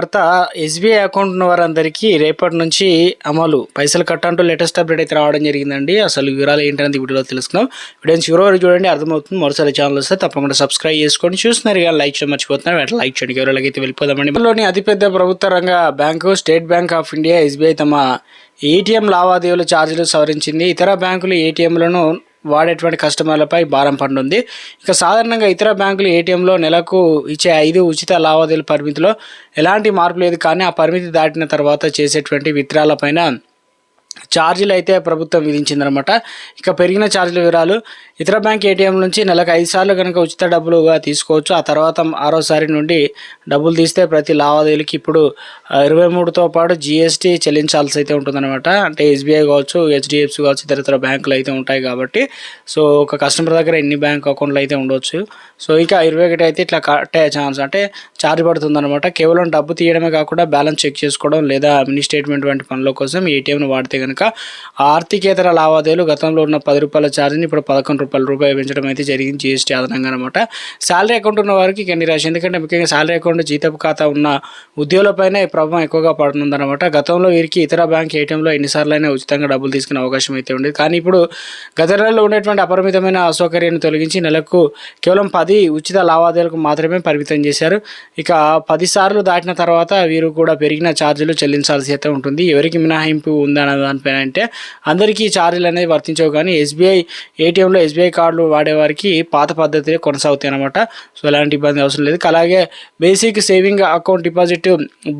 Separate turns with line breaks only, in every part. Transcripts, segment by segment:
వార్త SBI account ఉన్న వారందరికీ రేపటి నుంచి అమలు. పైసలు కట్టంటూ లేటెస్ట్ అప్డేట్ అయితే రావడం జరిగిందండి. అసలు వివరాలు ఏంటనేది వీడియోలో తెలుసుకుందాం. వీడియో చివరి వరకు చూడండి అర్థమవుతుంది. మరోసారి ఛానల్ వస్తే తప్పకుండా సబ్స్క్రైబ్ చేసుకొని చూస్తున్నారు కానీ లైక్ చేయడం మర్చిపోతున్నారు. అట్లా లైక్ చేయండి. వివరాలకి అయితే వెళ్ళిపోదామండి. ఇందులోని అతిపెద్ద ప్రభుత్వ రంగ bank State Bank of India SBI తమ ఏటీఎం లావాదేవీల ఛార్జీలు సవరించింది. ఇతర బ్యాంకులు ఏటీఎంలను వాడేటువంటి కస్టమర్లపై భారం పడుతుంది ఇక సాధారణంగా ఇతర బ్యాంకులు ఏటీఎంలో నెలకు ఇచ్చే ఐదు ఉచిత లావాదేవీల పరిమితిలో ఎలాంటి మార్పు లేదు కానీ ఆ పరిమితి దాటిన తర్వాత చేసేటువంటి విత్రాలపైన ఛార్జీలు అయితే ప్రభుత్వం విధించిందనమాట. ఇక పెరిగిన ఛార్జీల వివరాలు ఇతర బ్యాంక్ ఏటీఎం నుంచి నెలకు ఐదు సార్లు కనుక ఉచిత డబ్బులుగా తీసుకోవచ్చు. ఆ తర్వాత ఆరోసారి నుండి డబ్బులు తీస్తే ప్రతి లావాదేవీలకి ఇప్పుడు ఇరవై మూడుతో పాటు జిఎస్టీ చెల్లించాల్సి అయితే ఉంటుందన్నమాట అంటే ఎస్బీఐ కావచ్చు హెచ్డిఎఫ్సి కావచ్చు ఇతర ఇతర బ్యాంకులు అయితే ఉంటాయి కాబట్టి. సో ఒక కస్టమర్ దగ్గర ఎన్ని బ్యాంక్ అకౌంట్లు అయితే ఉండొచ్చు. సో ఇక ఇరవై ఒకటి అయితే ఇట్లా కట్టే ఛాన్స్ అంటే ఛార్జ్ పడుతుందన్నమాట కేవలం డబ్బు తీయడమే కాకుండా బ్యాలెన్స్ చెక్ చేసుకోవడం లేదా మినీ స్టేట్మెంట్ వంటి పనుల కోసం ఏటీఎంను వాడితే కనుక ఆర్థికేతర లావాదేవీలు గతంలో ఉన్న పది రూపాయల ఛార్జీని ఇప్పుడు పదకొండు రూపాయల రూపాయలు పెంచడం అయితే జరిగింది జిఎస్టీ అదనంగా అనమాట శాలరీ అకౌంట్ ఉన్న వారికి ఇక నిరాశ. ఎందుకంటే ముఖ్యంగా శాలరీ అకౌంట్ జీతపు ఖాతా ఉన్న ఉద్యోగులపైన ఈ ప్రభావం ఎక్కువగా పడుతుందన్నమాట. గతంలో వీరికి ఇతర బ్యాంక్ ఏటీఎంలో ఎన్నిసార్లు అయినా ఉచితంగా డబ్బులు తీసుకునే అవకాశం అయితే ఉండేది. కానీ ఇప్పుడు గత నెలలో ఉండేటువంటి అపరిమితమైన అసౌకర్యాన్ని తొలగించి నెలకు కేవలం పది ఉచిత లావాదేవీలకు మాత్రమే పరిమితం చేశారు. ఇక పది సార్లు దాటిన తర్వాత వీరు కూడా పెరిగిన ఛార్జీలు చెల్లించాల్సి అయితే ఉంటుంది. ఎవరికి మినహాయింపు ఉందన్న దానిపైన అంటే అందరికీ ఛార్జీలు అనేది వర్తించవు కానీ ఎస్బీఐ ఏటీఎంలో ఎస్బీఐ కార్డులు వాడేవారికి పాత పద్ధతిలో కొనసాగుతాయి అనమాట సో ఎలాంటి ఇబ్బంది అవసరం లేదు. అలాగే basic saving account deposit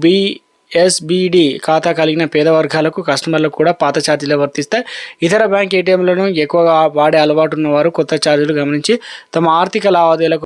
B SBD ఖాతా కలిగిన పేద వర్గాలకు కస్టమర్లకు కూడా పాత ఛార్జీలు వర్తిస్తాయి. ఇతర బ్యాంక్ ఏటీఎంలను ఎక్కువగా వాడే అలవాటు ఉన్నవారు కొత్త ఛార్జీలు గమనించి తమ ఆర్థిక లావాదేవీలకు